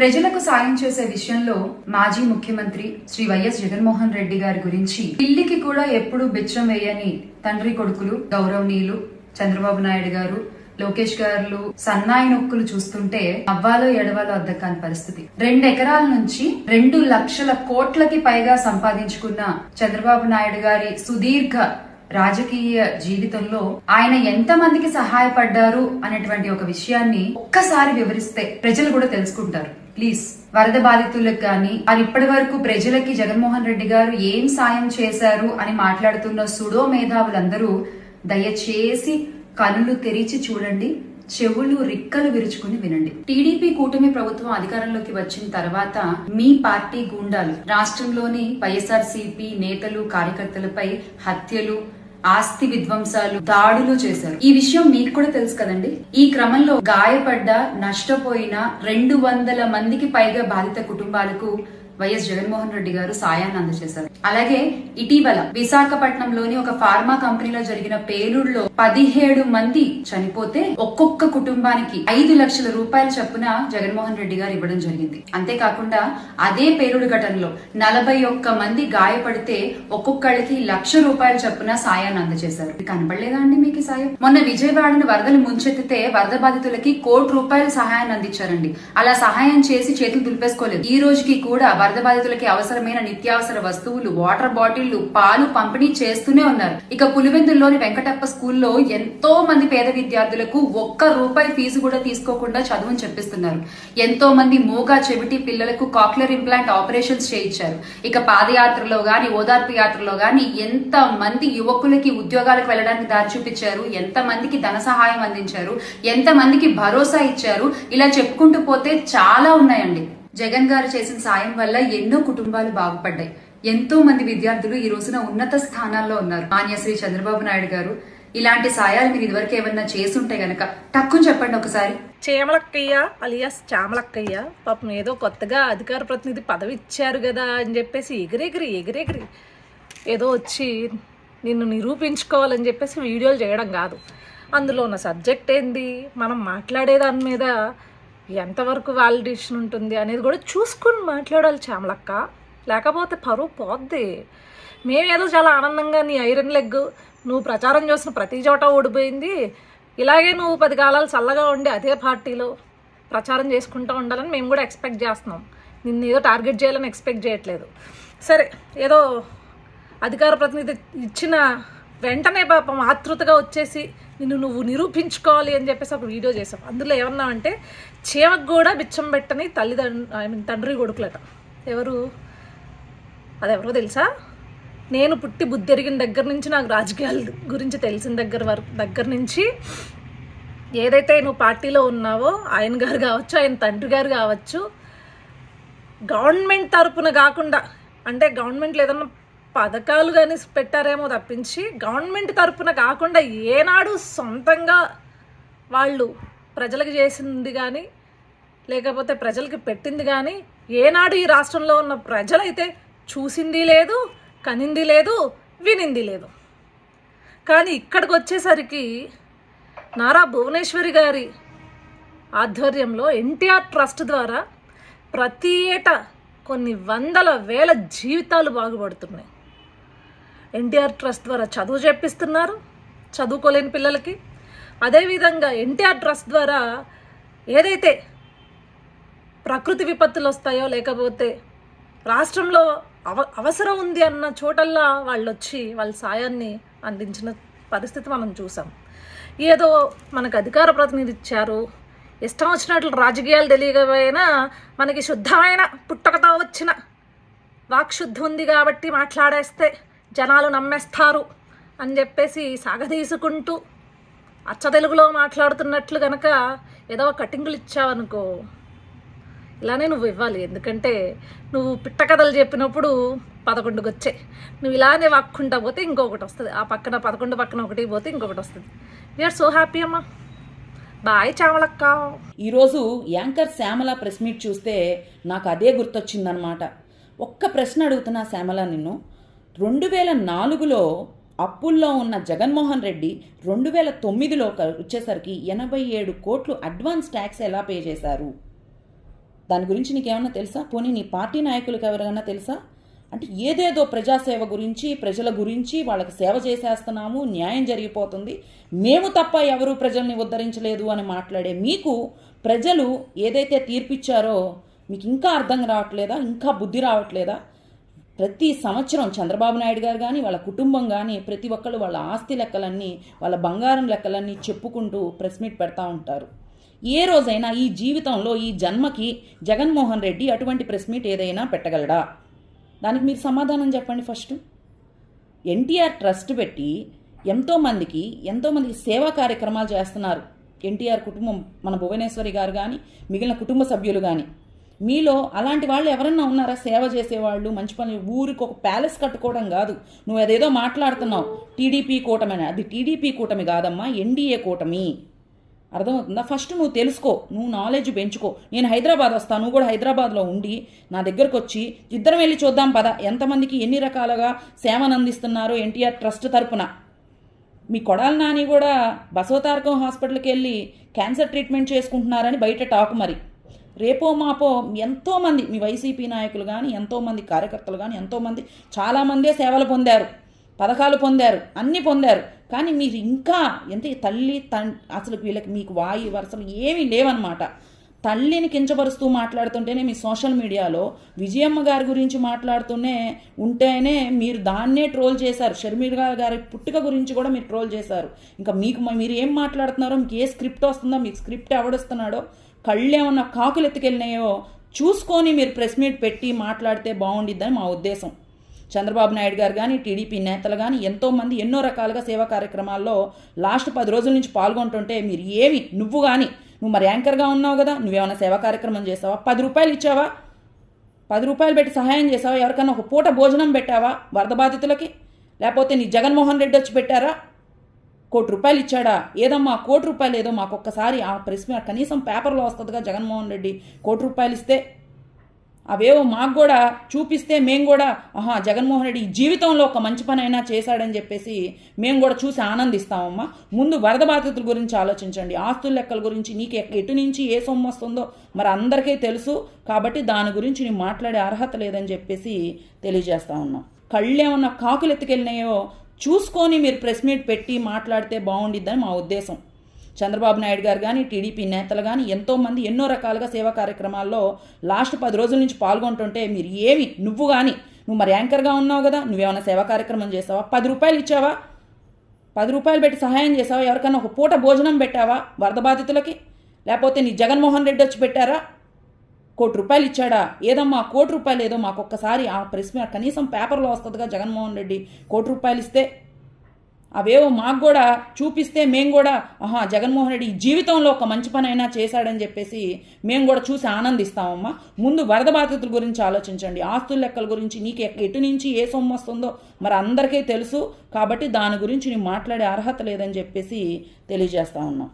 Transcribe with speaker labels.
Speaker 1: ప్రజలకు సాయం చేసే విషయంలో మాజీ ముఖ్యమంత్రి శ్రీ వైఎస్ జగన్మోహన్ రెడ్డి గారి గురించి పిల్లికి కూడా ఎప్పుడు బిచ్చం వేయని తండ్రి కొడుకులు గౌరవనీయులు చంద్రబాబు నాయుడు గారు లోకేష్ గారు సన్నాయి నొక్కులు చూస్తుంటే అవ్వాలో ఎడవాలో అద్దకాని పరిస్థితి. రెండు ఎకరాల నుంచి రెండు లక్షల కోట్లకి పైగా సంపాదించుకున్న చంద్రబాబు నాయుడు గారి సుదీర్ఘ రాజకీయ జీవితంలో ఆయన ఎంత మందికి సహాయపడ్డారు అనేటువంటి ఒక విషయాన్ని ఒక్కసారి వివరిస్తే ప్రజలు కూడా తెలుసుకుంటారు. ప్లీజ్ వరద బాధితులకు కానీ వారు ఇప్పటి వరకు ప్రజలకి జగన్మోహన్ రెడ్డి గారు ఏం సాయం చేశారు అని మాట్లాడుతున్న సుడో మేధావులందరూ దయచేసి కనులు తెరిచి చూడండి చెవులు రిక్కలు విరుచుకుని వినండి. టీడీపీ కూటమి ప్రభుత్వం అధికారంలోకి వచ్చిన తర్వాత మీ పార్టీ గూండాలు రాష్ట్రంలోని వైఎస్ఆర్ నేతలు కార్యకర్తలపై హత్యలు ఆస్తి విధ్వంసాలు దాడులు చేశారు. ఈ విషయం మీకు కూడా తెలుసు కదండి. ఈ క్రమంలో గాయపడ్డ నష్టపోయిన రెండు వందల మందికి పైగా బాధిత కుటుంబాలకు వైఎస్ జగన్మోహన్ రెడ్డి గారు సాయాన్ని అందజేశారు. అలాగే ఇటీవల విశాఖపట్నంలోని ఒక ఫార్మా కంపెనీలో జరిగిన పేలుడులో పదిహేడు మంది చనిపోతే ఒక్కొక్క కుటుంబానికి ఐదు లక్షల రూపాయల చొప్పున జగన్మోహన్ రెడ్డి గారు ఇవ్వడం జరిగింది. అంతేకాకుండా అదే పేలుడు ఘటనలో నలభై ఒక్క మంది గాయపడితే ఒక్కొక్కళ్ళకి లక్ష రూపాయల చొప్పున సాయాన్ని అందజేశారు. ఇది కనబడలేదా అండి మీకు సాయం? మొన్న విజయవాడను వరదలు ముంచెత్తితే వరద బాధితులకి కోటి రూపాయల సహాయాన్ని అందించారండి. అలా సహాయం చేసి చేతులు దులిపేసుకోలేదు. ఈ రోజుకి కూడా వరద బాధితులకి అవసరమైన నిత్యావసర వస్తువులు వాటర్ బాటిళ్ళు పాలు పంపిణీ చేస్తూనే ఉన్నారు. ఇక పులివెందుల్లోని వెంకటప్ప స్కూల్లో ఎంతో మంది పేద విద్యార్థులకు ఒక్క రూపాయి ఫీజు కూడా తీసుకోకుండా చదువుని చెప్పిస్తున్నారు. ఎంతో మంది మూగా చెవిటి పిల్లలకు కాక్లర్ ఇంప్లాంట్ ఆపరేషన్స్ చేయించారు. ఇక పాదయాత్రలో గాని ఓదార్పు యాత్రలో గాని ఎంత మంది యువకులకి ఉద్యోగాలకు వెళ్ళడానికి దారి చూపించారు ఎంత మందికి ధన సహాయం అందించారు ఎంత మందికి భరోసా ఇచ్చారు ఇలా చెప్పుకుంటూ పోతే చాలా ఉన్నాయండి. జగన్ గారు చేసిన సాయం వల్ల ఎన్నో కుటుంబాలు బాగుపడ్డాయి. ఎంతో మంది విద్యార్థులు ఈ రోజున ఉన్నత స్థానాల్లో ఉన్నారు. మాన్యశ్రీ చంద్రబాబు నాయుడు గారు ఇలాంటి సాయాలు మీరు ఇదివరకు ఏమన్నా చేసుంటే గనక టక్కుని చెప్పండి ఒకసారి.
Speaker 2: చేమలక్కయ్య అలియాస్ చామలక్కయ్య పాపం ఏదో కొత్తగా అధికార ప్రతినిధి పదవి ఇచ్చారు కదా అని చెప్పేసి ఎగిరెగిరి ఎగిరెగిరి. ఏదో వచ్చి నిన్ను నిరూపించుకోవాలని చెప్పేసి వీడియోలు చేయడం కాదు. అందులో ఉన్న సబ్జెక్ట్ ఏంది? మనం మాట్లాడే దాని మీద ఎంతవరకు వ్యాలిడేషన్ ఉంటుంది అనేది కూడా చూసుకుని మాట్లాడాలి చామలక్క లేకపోతే పరువు పోద్ది. మేమేదో చాలా ఆనందంగా నీ ఐరన్ లెగ్ నువ్వు ప్రచారం చేసిన ప్రతి చోట ఓడిపోయింది. ఇలాగే నువ్వు పది కాలాలు చల్లగా ఉండి అదే పార్టీలో ప్రచారం చేసుకుంటూ ఉండాలని మేము కూడా ఎక్స్పెక్ట్ చేస్తున్నాం. నిన్ను ఏదో టార్గెట్ చేయాలని ఎక్స్పెక్ట్ చేయట్లేదు. సరే ఏదో అధికార ప్రతినిధి ఇచ్చిన వెంటనే పాపం ఆతృతగా వచ్చేసి నిన్ను నువ్వు నిరూపించుకోవాలి అని చెప్పేసి ఒక వీడియో చేసాం. అందులో ఏమన్నా అంటే చీమకు కూడా బిచ్చం పెట్టని తల్లిదండ్రు ఐ మీన్ తండ్రి కొడుకులట. ఎవరు? అదెవరో తెలుసా? నేను పుట్టి బుద్ధి ఎరిగిన దగ్గర నుంచి నాకు రాజకీయాల గురించి తెలిసిన దగ్గర వరకు దగ్గర నుంచి ఏదైతే నువ్వు పార్టీలో ఉన్నావో ఆయన గారు కావచ్చు ఆయన తండ్రి గారు కావచ్చు గవర్నమెంట్ తరపున కాకుండా అంటే గవర్నమెంట్లో ఏదన్నా పథకాలు కానీ పెట్టారేమో తప్పించి గవర్నమెంట్ తరపున కాకుండా ఏనాడు సొంతంగా వాళ్ళు ప్రజలకు చేసింది కానీ లేకపోతే ప్రజలకి పెట్టింది కానీ ఏనాడు ఈ రాష్ట్రంలో ఉన్న ప్రజలైతే చూసింది లేదు కనింది లేదు వినింది లేదు. కానీ ఇక్కడికి వచ్చేసరికి నారా భువనేశ్వరి గారి ఆధ్వర్యంలో ఎన్టీఆర్ ట్రస్ట్ ద్వారా ప్రతి ఏటా కొన్ని వందల వేల జీవితాలు బాగుపడుతున్నాయి. ఎన్టీఆర్ ట్రస్ట్ ద్వారా చదువు చెప్పిస్తున్నారు చదువుకోలేని పిల్లలకి. అదేవిధంగా ఎన్టీఆర్ ట్రస్ట్ ద్వారా ఏదైతే ప్రకృతి విపత్తులు వస్తాయో లేకపోతే రాష్ట్రంలో అవ అవసరం ఉంది అన్న చోటల్లా వాళ్ళు వచ్చి వాళ్ళ సాయాన్ని అందించిన పరిస్థితి మనం చూసాం. ఏదో మనకు అధికార ప్రతినిధి ఇచ్చారు ఇష్టం వచ్చినట్లు రాజకీయాలు తెలియకపోయినా మనకి శుద్ధమైన పుట్టకతో వచ్చిన వాక్శుద్ధి ఉంది కాబట్టి మాట్లాడేస్తే జనాలు నమ్మేస్తారు అని చెప్పేసి సాగదీసుకుంటూ అచ్చ తెలుగులో మాట్లాడుతున్నట్లు కనుక ఏదో కటింగులు ఇచ్చావనుకో ఇలానే నువ్వు ఇవ్వాలి. ఎందుకంటే నువ్వు పిట్ట కథలు చెప్పినప్పుడు పదకొండుకి వచ్చే. నువ్వు ఇలానే వాక్కుంటా పోతే ఇంకొకటి వస్తుంది. ఆ పక్కన పదకొండు పక్కన ఒకటి పోతే ఇంకొకటి వస్తుంది. వీఆర్ సో హ్యాపీ అమ్మా. బాయ్ చామలక్క.
Speaker 3: ఈరోజు యాంకర్ శ్యామల ప్రెస్ మీట్ చూస్తే నాకు అదే గుర్తొచ్చిందనమాట ఒక్క ప్రశ్న అడుగుతున్నా శ్యామల నిన్ను. రెండు వేల నాలుగులో అప్పుల్లో ఉన్న జగన్మోహన్ రెడ్డి రెండు వేల తొమ్మిదిలో వచ్చేసరికి ఎనభై ఏడు కోట్లు అడ్వాన్స్ ట్యాక్స్ ఎలా పే చేశారు? దాని గురించి నీకేమన్నా తెలుసా? పోనీ నీ పార్టీ నాయకులకు ఎవరైనా తెలుసా? అంటే ఏదేదో ప్రజాసేవ గురించి ప్రజల గురించి వాళ్ళకి సేవ చేసేస్తున్నాము న్యాయం జరిగిపోతుంది. మేము తప్ప ఎవరు ప్రజల్ని ఉద్ధరించలేదు అని మాట్లాడే మీకు ప్రజలు ఏదైతే తీర్పిచ్చారో మీకు ఇంకా అర్థం రావట్లేదా? ఇంకా బుద్ధి రావట్లేదా? ప్రతి సంవత్సరం చంద్రబాబు నాయుడు గారు కానీ వాళ్ళ కుటుంబం కానీ ప్రతి ఒక్కళ్ళు వాళ్ళ ఆస్తి లెక్కలన్నీ వాళ్ళ బంగారం లెక్కలన్నీ చెప్పుకుంటూ ప్రెస్ మీట్ పెడతా ఉంటారు. ఏ రోజైనా ఈ జీవితంలో ఈ జన్మకి జగన్మోహన్ రెడ్డి అటువంటి ప్రెస్ మీట్ ఏదైనా పెట్టగలడా? దానికి మీరు సమాధానం చెప్పండి ఫస్ట్. ఎన్టీఆర్ ట్రస్ట్ పెట్టి ఎంతోమందికి ఎంతోమందికి సేవా కార్యక్రమాలు చేస్తున్నారు. ఎన్టీఆర్ కుటుంబం మన భువనేశ్వరి గారు కానీ మిగిలిన కుటుంబ సభ్యులు కానీ మీలో అలాంటి వాళ్ళు ఎవరన్నా ఉన్నారా? సేవ చేసేవాళ్ళు మంచి పని ఊరికి ఒక ప్యాలెస్ కట్టుకోవడం కాదు. నువ్వు అదేదో మాట్లాడుతున్నావు. టీడీపీ కూటమి అని అది టీడీపీ కూటమి కాదమ్మా ఎన్డీఏ కూటమి. అర్థమవుతుందా? ఫస్ట్ నువ్వు తెలుసుకో నువ్వు నాలెడ్జ్ పెంచుకో. నేను హైదరాబాద్ వస్తాను నువ్వు కూడా హైదరాబాద్లో ఉండి నా దగ్గరకు వచ్చి ఇద్దరం వెళ్ళి చూద్దాం పద. ఎంతమందికి ఎన్ని రకాలుగా సేవను అందిస్తున్నారో ఎన్టీఆర్ ట్రస్ట్ తరపున. మీ కొడాల నాని కూడా బసవతారకం హాస్పిటల్కి వెళ్ళి క్యాన్సర్ ట్రీట్మెంట్ చేసుకుంటున్నారని బయట టాక్ మరి. రేపో మాపో ఎంతోమంది మీ వైసీపీ నాయకులు కానీ ఎంతోమంది కార్యకర్తలు కానీ ఎంతోమంది చాలామందే సేవలు పొందారు పథకాలు పొందారు అన్నీ పొందారు. కానీ మీరు ఇంకా ఎంత తల్లి తన్ అసలు వీళ్ళకి మీకు వాయి వరుసలు ఏమీ లేవన్నమాట. తల్లిని కించపరుస్తూ మాట్లాడుతుంటేనే మీ సోషల్ మీడియాలో విజయమ్మ గారి గురించి మాట్లాడుతూనే ఉంటేనే మీరు దాన్నే ట్రోల్ చేశారు. షర్మిల గారి పుట్టుక గురించి కూడా మీరు ట్రోల్ చేశారు. ఇంకా మీకు మీరు ఏం మాట్లాడుతున్నారో మీకు ఏ స్క్రిప్ట్ వస్తుందో మీకు స్క్రిప్ట్ ఎవడిస్తున్నాడో కళ్ళేమన్నా కాకులు ఎత్తుకెళ్ళినాయో చూసుకొని మీరు ప్రెస్ మీట్ పెట్టి మాట్లాడితే బాగుండిద్దని మా ఉద్దేశం. చంద్రబాబు నాయుడు గారు కానీ టీడీపీ నేతలు కానీ ఎంతోమంది ఎన్నో రకాలుగా సేవా కార్యక్రమాల్లో లాస్ట్ పది రోజుల నుంచి పాల్గొంటుంటే మీరు ఏమి నువ్వు కానీ నువ్వు మరి యాంకర్గా ఉన్నావు కదా నువ్వేమైనా సేవా కార్యక్రమం చేసావా? పది రూపాయలు ఇచ్చావా? పది రూపాయలు పెట్టి సహాయం చేసావా? ఎవరికైనా ఒక పూట భోజనం పెట్టావా? వరద బాధితులకి? లేకపోతే నీ జగన్మోహన్ రెడ్డి వచ్చి పెట్టారా? కోటి రూపాయలు ఇచ్చాడా? ఏదమ్మా కోటి రూపాయలు ఏదో మాకు ఒక్కసారి ఆ ప్రెస్ కనీసం పేపర్లో వస్తుందిగా జగన్మోహన్ రెడ్డి. కోటి రూపాయలు ఇస్తే అవేవో మాకు కూడా చూపిస్తే మేము కూడా ఆహా జగన్మోహన్ రెడ్డి జీవితంలో ఒక మంచి పని అయినా చేశాడని చెప్పేసి మేము కూడా చూసి ఆనందిస్తామమ్మా. ముందు వరద బాధితుల గురించి ఆలోచించండి. ఆస్తుల లెక్కల గురించి నీకు ఎటు నుంచి ఏ సొమ్ము వస్తుందో మరి అందరికీ తెలుసు. కాబట్టి దాని గురించి నీ మాట్లాడే అర్హత లేదని చెప్పేసి తెలియజేస్తా ఉన్నాం. కళ్ళు ఏమన్నా కాకులు ఎత్తుకెళ్ళినాయో చూసుకొని మీరు ప్రెస్ మీట్ పెట్టి మాట్లాడితే బాగుండిద్దని మా ఉద్దేశం. చంద్రబాబు నాయుడు గారు కానీ టీడీపీ నేతలు కానీ ఎంతోమంది ఎన్నో రకాలుగా సేవా కార్యక్రమాల్లో లాస్ట్ పది రోజుల నుంచి పాల్గొంటుంటే మీరు ఏమి నువ్వు కానీ నువ్వు మరి యాంకర్గా ఉన్నావు కదా నువ్వేమైనా సేవా కార్యక్రమం చేసావా? పది రూపాయలు ఇచ్చావా? పది రూపాయలు పెట్టి సహాయం చేసావా? ఎవరికైనా ఒక పూట భోజనం పెట్టావా? వరద బాధితులకి? లేకపోతే నీ జగన్మోహన్ రెడ్డి వచ్చి పెట్టారా? కోటి రూపాయలు ఇచ్చాడా? ఏదమ్మా కోటి రూపాయలు ఏదో మాకు ఒక్కసారి ఆ ప్రెస్ కనీసం పేపర్లో వస్తుందిగా జగన్మోహన్ రెడ్డి. కోటి రూపాయలు ఇస్తే అవేవో మాకు కూడా చూపిస్తే మేము కూడా ఆహా జగన్మోహన్ రెడ్డి జీవితంలో ఒక మంచి పని అయినా చేశాడని చెప్పేసి మేము కూడా చూసి ఆనందిస్తామమ్మా. ముందు వరద బాధితుల గురించి ఆలోచించండి. ఆస్తుల లెక్కల గురించి నీకు ఎటు నుంచి ఏ సొమ్ము వస్తుందో మరి అందరికీ తెలుసు. కాబట్టి దాని గురించి నేను మాట్లాడే అర్హత లేదని చెప్పేసి తెలియజేస్తా ఉన్నాం.